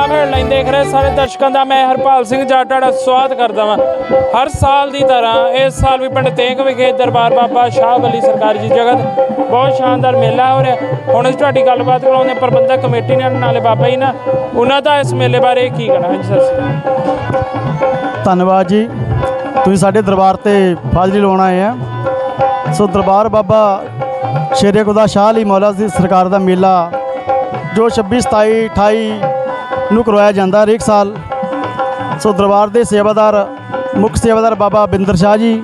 Pure Punjab headline ਦੇਖ ਰਹੇ ਸਾਰੇ ਦਰਸ਼ਕਾਂ ਦਾ, ਮੈਂ ਹਰਪਾਲ ਸਿੰਘ ਜਾਟਾ ਸਵਾਗਤ ਕਰਦਾ ਹਾਂ ਹਰ ਸਾਲ ਦੀ ਤਰ੍ਹਾਂ ਇਸ ਸਾਲ ਵੀ ਪਿੰਡ ਤੇਗ ਵਿਖੇ ਦਰਬਾਰ ਬਾਬਾ ਸ਼ਾਹ ਵਲੀ ਸਰਕਾਰੀ ਜੀ ਜਗਤ ਬਹੁਤ ਸ਼ਾਨਦਾਰ ਮੇਲਾ ਹੋ ਰਿਹਾ। ਹੁਣ ਅਸੀਂ ਤੁਹਾਡੀ ਗੱਲਬਾਤ ਕਰਾਉਂਦੇ ਪ੍ਰਬੰਧਕ ਕਮੇਟੀ ਨਾਲ ਨਾਲੇ ਬਾਬਾ ਜੀ ਨਾ ਉਹਨਾਂ ਦਾ ਇਸ ਮੇਲੇ ਬਾਰੇ ਕੀ ਕਹਿਣਾ ਹੈ ਜੀ ਸਤਿ ਸ਼੍ਰੀ? ਅਕਾਲ ਧੰਨਵਾਦ ਜੀ। ਤੁਸੀਂ ਸਾਡੇ ਦਰਬਾਰ ਤੇ ਹਾਜ਼ਰੀ ਲਾਉਣ ਆਏ ਆ। ਸੋ ਦਰਬਾਰ ਬਾਬਾ ਸ਼ੇਰੇ ਖੁਦਾ ਸ਼ਾਹ ਅਲੀ ਮੌਲਾ ਦੀ ਸਰਕਾਰ ਦਾ ਮੇਲਾ ਜੋ 26 27 28 ਨੂੰ ਕਰਵਾਇਆ ਜਾਂਦਾ ਹਰੇਕ ਸਾਲ ਸੋ ਦਰਬਾਰ ਦੇ ਸੇਵਾਦਾਰ, ਮੁੱਖ ਸੇਵਾਦਾਰ ਬਾਬਾ ਬਿੰਦਰ ਸ਼ਾਹ ਜੀ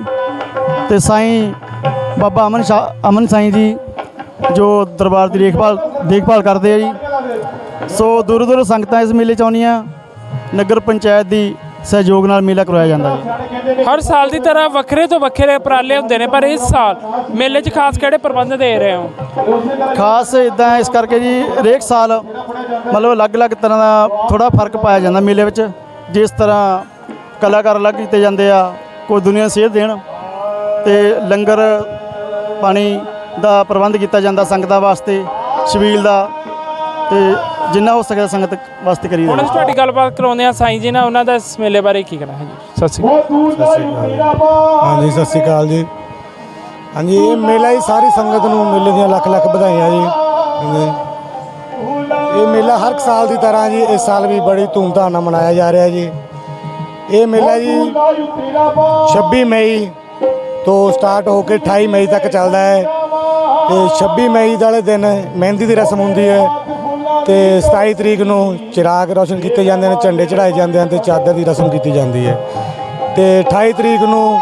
ਤੇ ਸਾਈਂ ਬਾਬਾ ਅਮਨ ਸ਼ਾਹ, ਅਮਨ ਸਾਈਂ ਜੀ ਜੋ ਦਰਬਾਰ ਦੀ ਦੇਖਭਾਲ ਦੇਖਭਾਲ ਕਰਦੇ ਆ ਜੀ। ਸੋ ਦੂਰ ਦੂਰ ਸੰਗਤਾਂ ਇਸ ਮੇਲੇ 'ਚ ਆਉਂਦੀਆਂ। ਨਗਰ ਪੰਚਾਇਤ ਦੀ ਸਹਿਯੋਗ ਨਾਲ ਮੇਲਾ ਕਰਵਾਇਆ ਜਾਂਦਾ ਹੈ। ਹਰ ਸਾਲ ਦੀ ਤਰ੍ਹਾਂ ਵੱਖਰੇ ਤੋਂ ਵੱਖਰੇ ਉਪਰਾਲੇ ਹੁੰਦੇ ਨੇ ਪਰ ਇਸ ਸਾਲ ਮੇਲੇ 'ਚ ਖਾਸ ਕਿਹੜੇ ਪ੍ਰਬੰਧ ਦੇ ਰਹੇ ਹੋ? ਖਾਸ ਇਦਾਂ ਇਸ ਕਰਕੇ ਜੀ ਹਰੇਕ ਸਾਲ ਮਤਲਬ ਅਲੱਗ-ਅਲੱਗ ਤਰ੍ਹਾਂ ਦਾ ਥੋੜਾ ਫ਼ਰਕ ਪਾਇਆ ਜਾਂਦਾ ਮੇਲੇ ਵਿੱਚ। ਜਿਸ ਤਰ੍ਹਾਂ ਕਲਾਕਾਰ ਅਲੱਗ ਕੀਤੇ ਜਾਂਦੇ ਆ ਕੋਈ ਦੁਨੀਆ ਸੇਧ ਦੇਣ ਤੇ ਲੰਗਰ ਪਾਣੀ ਦਾ ਪ੍ਰਬੰਧ ਕੀਤਾ ਜਾਂਦਾ ਸੰਗਤਾਂ ਵਾਸਤੇ ਛਬੀਲ ਦਾ ਤੇ ਜਿੰਨਾ ਹੋ ਸਕੇ ਸੰਗਤ ਵਾਸਤੇ ਕਰੀ ਹੁਣ ਅਸੀਂ ਤੁਹਾਡੀ ਗੱਲਬਾਤ ਕਰਾਉਂਦੇ ਹਾਂ ਸਾਈਂ ਜੀ ਨਾਲ ਉਹਨਾਂ ਦਾ ਇਸ ਮੇਲੇ ਬਾਰੇ ਕੀ ਕਹਿਣਾ ਹੈ ਜੀ? ਸਤਿ ਸ਼੍ਰੀ ਅਕਾਲ। ਹਾਂਜੀ ਸਤਿ ਸ਼੍ਰੀ ਅਕਾਲ ਜੀ। ਹਾਂਜੀ ਇਹ ਮੇਲਾ ਹੀ ਸਾਰੀ ਸੰਗਤ ਨੂੰ ਮੇਲੇ ਦੀਆਂ ਲੱਖ ਲੱਖ ਵਧਾਈਆਂ ਜੀ। ਹਾਂਜੀ। ਇਹ ਮੇਲਾ ਹਰ ਇੱਕ ਸਾਲ ਦੀ ਤਰ੍ਹਾਂ ਜੀ ਇਸ ਸਾਲ ਵੀ ਬੜੀ ਧੂਮਧਾਮ ਨਾਲ ਮਨਾਇਆ ਜਾ ਰਿਹਾ ਜੀ। ਇਹ ਮੇਲਾ ਜੀ 26 ਮਈ ਤੋਂ ਸਟਾਰਟ ਹੋ ਕੇ 28 ਮਈ ਤੱਕ ਚੱਲਦਾ ਹੈ। ਤੇ 26 ਮਈ ਵਾਲੇ ਦਿਨ ਮਹਿੰਦੀ ਦੀ ਰਸਮ ਹੁੰਦੀ ਹੈ। ਤੇ 27 ਤਰੀਕ ਨੂੰ ਚਿਰਾਗ ਰੋਸ਼ਨ ਕੀਤੇ ਜਾਂਦੇ ਨੇ ਝੰਡੇ ਚੜਾਏ ਜਾਂਦੇ ਹਨ ਤੇ ਚਾਦਰ ਦੀ ਰਸਮ ਕੀਤੀ ਜਾਂਦੀ ਹੈ। ਤੇ 28 ਤਰੀਕ ਨੂੰ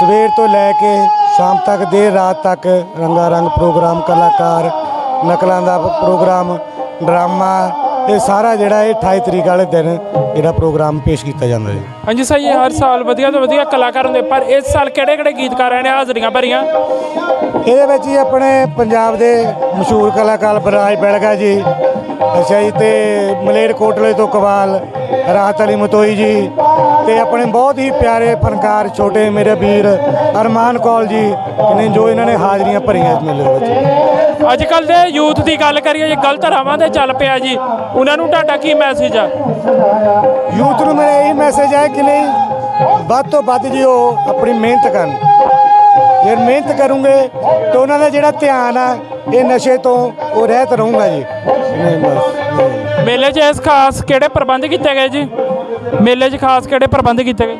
ਸਵੇਰ ਤੋਂ ਲੈ ਕੇ ਸ਼ਾਮ ਤੱਕ ਦੇਰ ਰਾਤ ਤੱਕ ਰੰਗਾ ਰੰਗ ਪ੍ਰੋਗਰਾਮ ਕਲਾਕਾਰ ਨਕਲਾਂ ਦਾ ਪ੍ਰੋਗਰਾਮ ਡਰਾਮਾ ਇਹ ਸਾਰਾ ਜਿਹੜਾ ਇਹ 28 ਤਰੀਕ ਵਾਲੇ ਦਿਨ ਜਿਹੜਾ ਪ੍ਰੋਗਰਾਮ ਪੇਸ਼ ਕੀਤਾ ਜਾਂਦਾ ਜੀ। ਹਾਂਜੀ ਸਹੀ ਹੈ ਹਰ ਸਾਲ ਵਧੀਆ ਤੋਂ ਵਧੀਆ ਕਲਾਕਾਰ ਹੁੰਦੇ ਪਰ ਇਸ ਸਾਲ ਕਿਹੜੇ ਕਿਹੜੇ ਗੀਤਕਾਰਾਂ ਨੇ? ਹਾਜ਼ਰੀਆਂ ਭਰੀਆਂ। ਇਹਦੇ ਵਿੱਚ ਹੀ ਆਪਣੇ ਪੰਜਾਬ ਦੇ ਮਸ਼ਹੂਰ ਕਲਾਕਾਰ ਬਰਾਜ ਬੈਲਗਾ ਜੀ ਅੱਛਾ ਜੀ ਤੇ ਮਲੇਰ ਕੋਟਲੇ ਤੋਂ ਕਵਾਲ ਰਾਹਤ ਅਲੀ ਮਤੋਈ ਜੀ ਤੇ ਆਪਣੇ ਬਹੁਤ ਹੀ ਪਿਆਰੇ ਫਨਕਾਰ ਛੋਟੇ ਮੇਰੇ ਵੀਰ ਅਰਮਾਨ ਕੌਲ ਜੀ ਨੇ ਜੋ ਇਹਨਾਂ ਨੇ ਹਾਜ਼ਰੀਆਂ ਭਰੀਆਂ ਇਸ ਮੇਲੇ ਵਿੱਚ। ਅੱਜ ਕੱਲ ਦੇ ਯੂਥ ਦੀ ਗੱਲ ਕਰੀਏ ਜੇ ਗਲਤ ਰਾਵਾਂ ਤੇ ਚੱਲ ਪਿਆ ਜੀ ਉਹਨਾਂ ਨੂੰ ਤੁਹਾਡਾ ਕੀ ਮੈਸੇਜ ਆ? ਯੂਥ ਨੂੰ ਮੇਰਾ ਇਹੀ ਮੈਸੇਜ ਹੈ ਕਿ ਨਹੀਂ ਵੱਧ ਤੋਂ ਵੱਧ ਜੀ ਉਹ ਆਪਣੀ ਮਿਹਨਤ ਕਰਨ। ਜੇ ਮਿਹਨਤ ਕਰੂੰਗੇ ਤਾਂ ਉਹਨਾਂ ਦਾ ਜਿਹੜਾ ਧਿਆਨ ਆ ਇਹ ਨਸ਼ੇ ਤੋਂ ਉਹ ਰਹਿਤ ਰਹੂੰਗਾ ਜੀ। ਨਹੀਂ ਬਸ ਨਹੀਂ। ਮੇਲੇ 'ਚ ਇਸ ਖਾਸ ਕਿਹੜੇ ਪ੍ਰਬੰਧ ਕੀਤੇ ਗਏ ਜੀ? ਮੇਲੇ 'ਚ ਖਾਸ ਕਿਹੜੇ ਪ੍ਰਬੰਧ ਕੀਤੇ ਗਏ?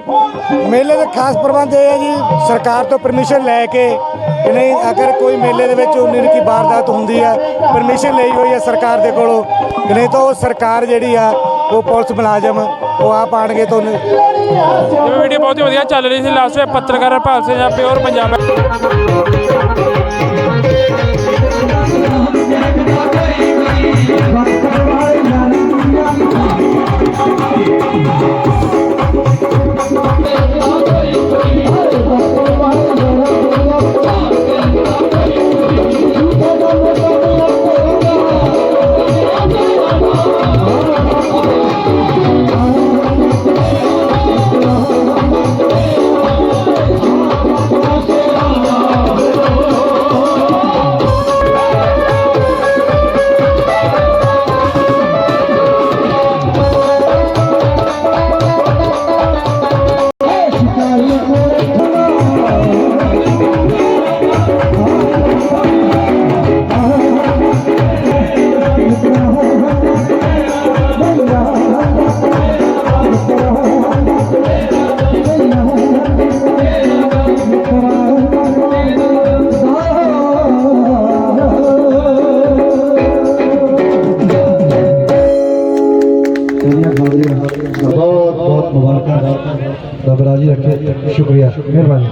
ਮੇਲੇ ਦੇ ਖਾਸ ਪ੍ਰਬੰਧ ਇਹ ਹੈ ਜੀ ਸਰਕਾਰ ਤੋਂ ਪਰਮਿਸ਼ਨ ਲੈ ਕੇ ਕਿ ਨਹੀਂ ਅਗਰ ਕੋਈ ਮੇਲੇ ਦੇ ਵਿੱਚ ਉਨੀ ਕੀ ਵਾਰਦਾਤ ਹੁੰਦੀ ਹੈ ਪਰਮਿਸ਼ਨ ਲਈ ਹੋਈ ਹੈ ਸਰਕਾਰ ਦੇ ਕੋਲੋਂ ਕਿ ਨਹੀਂ ਤਾਂ ਉਹ ਸਰਕਾਰ ਜਿਹੜੀ ਆ ਉਹ ਪੁਲਿਸ ਮੁਲਾਜ਼ਮ ਉਹ ਆਪ ਆਣਗੇ ਤਾਂ ਉਹਨੇ ਜਿਵੇਂ ਵੀਡੀਓ ਬਹੁਤ ਹੀ ਵਧੀਆ ਚੱਲ ਰਹੀ ਸੀ ਲਾਸਟ ਵਿੱਚ ਪੱਤਰਕਾਰ ਹਰਪਾਲ ਸਿੰਘ ਜਾਂ ਪਿਓਰ ਪੰਜਾਬ Bye. ਦੁਨੀਆ ਖਾਦਰੀ ਬਹੁਤ ਬਹੁਤ ਮੁਬਾਰਕਾਂ। ਰੱਬ ਰਾਜੀ ਰੱਖੇ। ਸ਼ੁਕਰੀਆ। ਮਿਹਰਬਾਨੀ।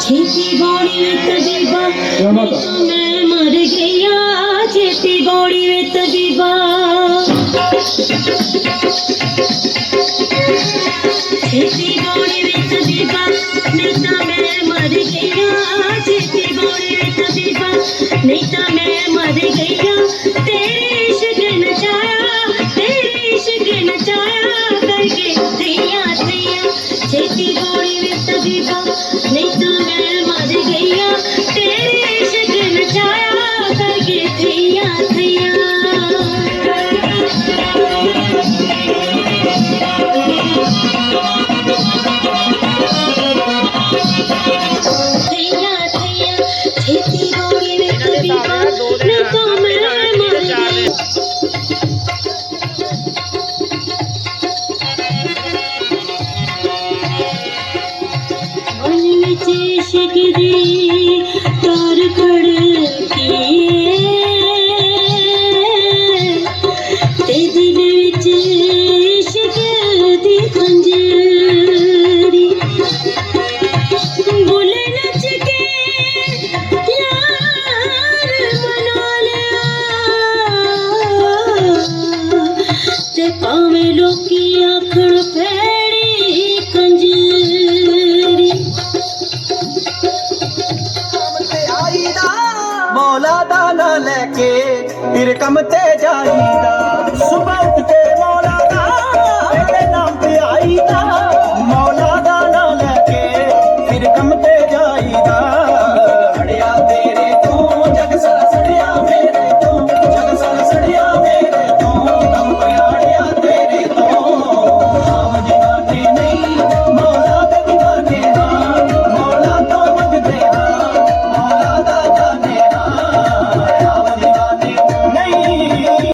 ਛੇਤੀ ਗੋਲੀ ਵਿੱਚ ਬੀਬਾ ਮੈਂ ਮਰ ਗਿਆ ਛੇਤੀ ਗੋਲੀ ਵਿੱਚ ਬੀਬਾ ਛੇਤੀ ਗੋਲੀ ਵਿੱਚ ਬੀਬਾ ਨਹੀਂ ਤਾਂ ਮੈਂ ਮਰ ਗਿਆ ਛੇਤੀ ਗੋਲੀ ਵਿੱਚ ਬੀਬਾ ਨਹੀਂ ਤਾਂ ਮੈਂ ਮਰ ਗਿਆ ਮੌਲਾ ਦਾ ਨਾਂ ਲੈ ਕੇ ਫਿਰ ਕੰਮ ਤੇ ਜਾਈਦਾ। ਸੁਬਹ